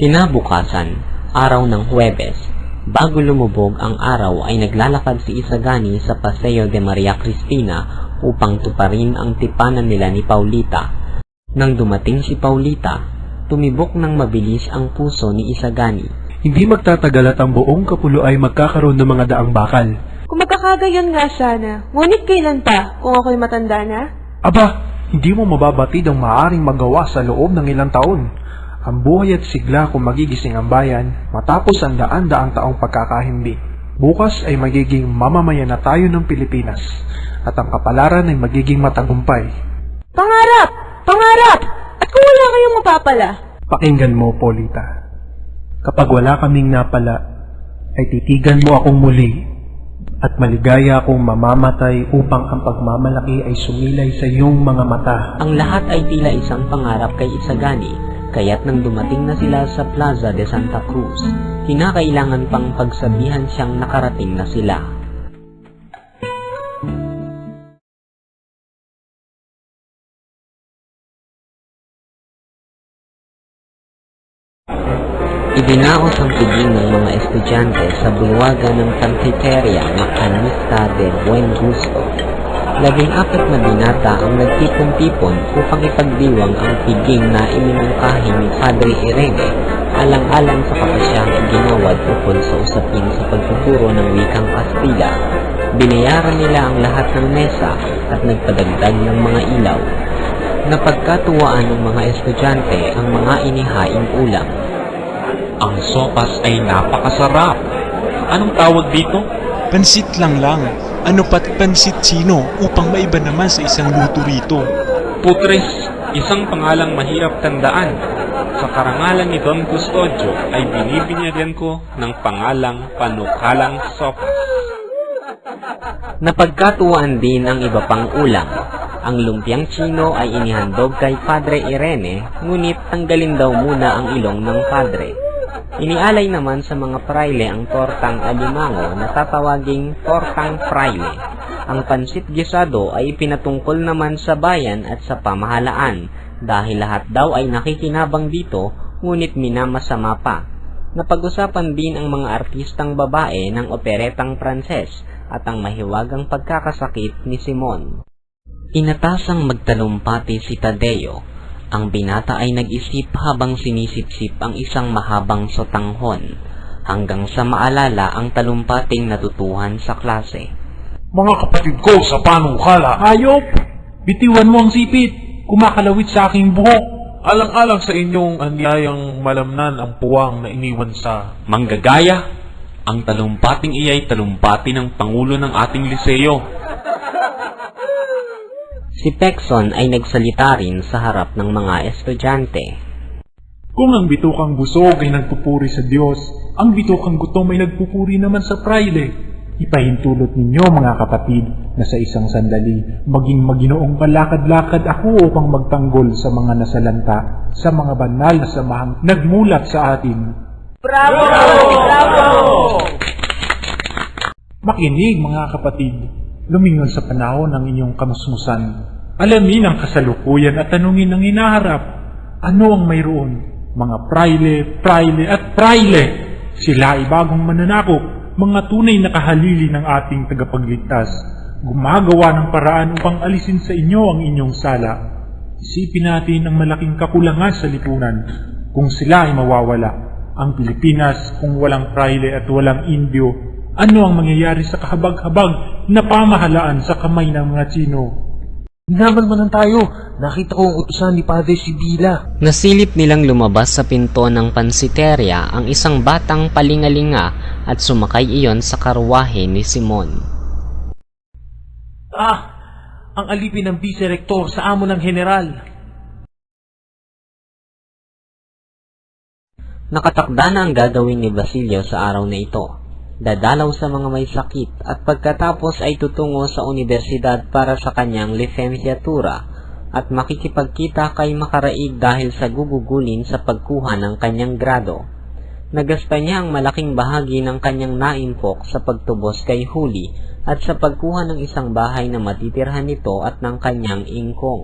Kinabukasan, araw ng Huwebes, bago lumubog ang araw ay naglalakad si Isagani sa Paseo de Maria Cristina upang tuparin ang tipanan nila ni Paulita. Nang dumating si Paulita, tumibok ng mabilis ang puso ni Isagani. Hindi magtatagal at ang buong kapulo ay magkakaroon ng mga daang bakal. Kung magkakagayon nga sana, ngunit kailan pa kung ako'y matanda na? Aba, hindi mo mababatid ang maaaring magawa sa loob ng ilang taon. Ang buhay at sigla kung magigising ang bayan matapos ang daan-daang taong pagkakahimbi. Bukas ay magiging mamamayan na tayo ng Pilipinas at ang kapalaran ay magiging matagumpay. Pangarap! Pangarap! At kung wala kayong mapapala? Pakinggan mo, Polita. Kapag wala kaming napala, ay titigan mo akong muli at maligaya akong mamamatay upang ang pagmamalaki ay sumilay sa iyong mga mata. Ang lahat ay tila isang pangarap kay Isagani, kaya't nang dumating na sila sa Plaza de Santa Cruz, kinakailangan pang pagsabihan siyang nakarating na sila. Ibinaos ang piging ng mga estudyante sa bulwagan ng Panteteria Macanista de Buen Gusto. Labing apat na binata ang nagtipon-tipon upang ipagdiwang ang piging na iminungkahi ni Padre Irene alang-alang sa kapasyang ginawad tungkol sa usapin sa pagtuturo ng wikang Kastila. Binayaran nila ang lahat ng mesa at nagpadagdag ng mga ilaw. Napagkatuwaan ng mga estudyante ang mga inihaing ulam. Ang sopas ay napakasarap. Anong tawag dito? Pansit lang lang. Ano pat pansit sino upang maiba naman sa isang luto rito. Putres, isang pangalang mahirap tandaan. Sa karangalan ni Don Custodio ay binibinyagan ko ng pangalang panukalang sopas. Napagkatuwaan din ang iba pang ulam. Ang lumpiang chino ay inihandog kay Padre Irene, ngunit tanggalin daw muna ang ilong ng padre. Inialay naman sa mga praile ang tortang alimango na tatawaging tortang praile. Ang pansit gisado ay ipinatungkol naman sa bayan at sa pamahalaan dahil lahat daw ay nakikinabang dito ngunit minamasama pa. Napag-usapan din ang mga artistang babae ng operetang Pranses at ang mahiwagang pagkakasakit ni Simon. Inatasang magtalumpati si Tadeo. Ang binata ay nag-isip habang sinisip-sip ang isang mahabang sotanghon hanggang sa maalala ang talumpating natutuhan sa klase. Mga kapatid ko sa panukala. Hayop! Bitiwan mo ang sipit. Kumakalawit sa aking buhok. Alang-alang sa inyong anyayang malamnan ang puwang na iniwan sa Manggagaya, ang talumpating iyay talumpati ng Pangulo ng ating liseyo. Si Pekson ay nagsalita rin sa harap ng mga estudyante. Kung ang bitukang busog ay nagpupuri sa Diyos, ang bitukang gutom ay nagpupuri naman sa praile. Ipahintulot ninyo mga kapatid na sa isang sandali, maging maginoong palakad-lakad ako upang magtanggol sa mga nasalanta, sa mga banal na samahang nagmulat sa atin. Bravo! Bravo! Makinig mga kapatid, lumingon sa panahon ng inyong kamusmusan. Alamin ang kasalukuyan at tanungin ang hinaharap. Ano ang mayroon? Mga praile, praile at praile. Sila ay bagong mananakop, mga tunay na kahalili ng ating tagapagligtas. Gumagawa ng paraan upang alisin sa inyo ang inyong sala. Isipin natin ang malaking kakulangan sa lipunan kung sila ay mawawala. Ang Pilipinas kung walang praile at walang Indio ano ang mangyayari sa kahabag-habag na pamahalaan sa kamay ng mga Chino? Naman manan tayo. Nakita ko ang utusan ni Padre Sibila. Nasilip nilang lumabas sa pinto ng pansiteria ang isang batang palingalinga at sumakay iyon sa karwahe ni Simon. Ah, ang alipin ng vice-rector sa amo ng general. Nakatakda na ang gagawin ni Basilio sa araw na ito. Dadalaw sa mga may sakit at pagkatapos ay tutungo sa universidad para sa kanyang lisensiatura at makikipagkita kay Makaraig dahil sa gugugulin sa pagkuha ng kanyang grado. Nagasta niya ang malaking bahagi ng kanyang naimpok sa pagtubos kay Huli at sa pagkuha ng isang bahay na matitirhan nito at ng kanyang ingkong.